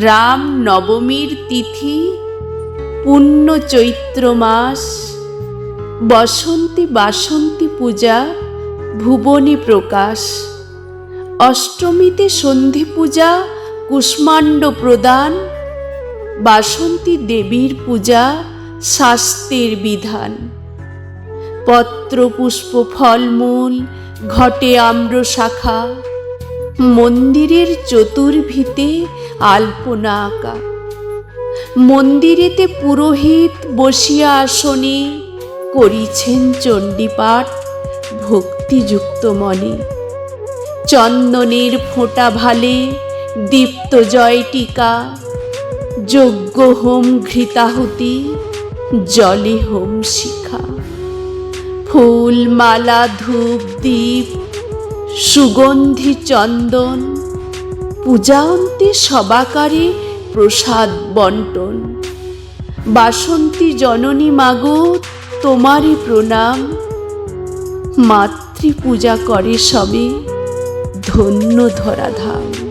রাম নবমীর তিথি, পুণ্য চৈত্র মাস, বসন্তী বাসন্তী পূজা, ভুবনী প্রকাশ, অষ্টমীতে সন্ধি পূজা, কুষ্মাণ্ড প্রদান, বাসন্তী দেবীর পূজা শাস্তির বিধান। পত্র পুষ্প ফলমূল ঘটে আম্র শাখা মন্দিরের চতুর্ভিতে আলপনা আঁকা মন্দিরেতে পুরোহিত বসিয়া আসনে করিছেন চণ্ডীপাঠ ভক্তিযুক্ত মনে। চন্দনের ফোঁটা ভালে দীপ্ত জয় টিকা। যজ্ঞ হোম ঘৃতাহুতি, জলে হোম শিখা। ফুল মালা ধূপ, দীপ, সুগন্ধি চন্দন, পূজান্তে সবাকারে প্রসাদ বন্টন। বাসন্তী জননী মাগো, তোমারই প্রণাম। মাতৃ পূজা করে সবে ধন্য ধরাধাম।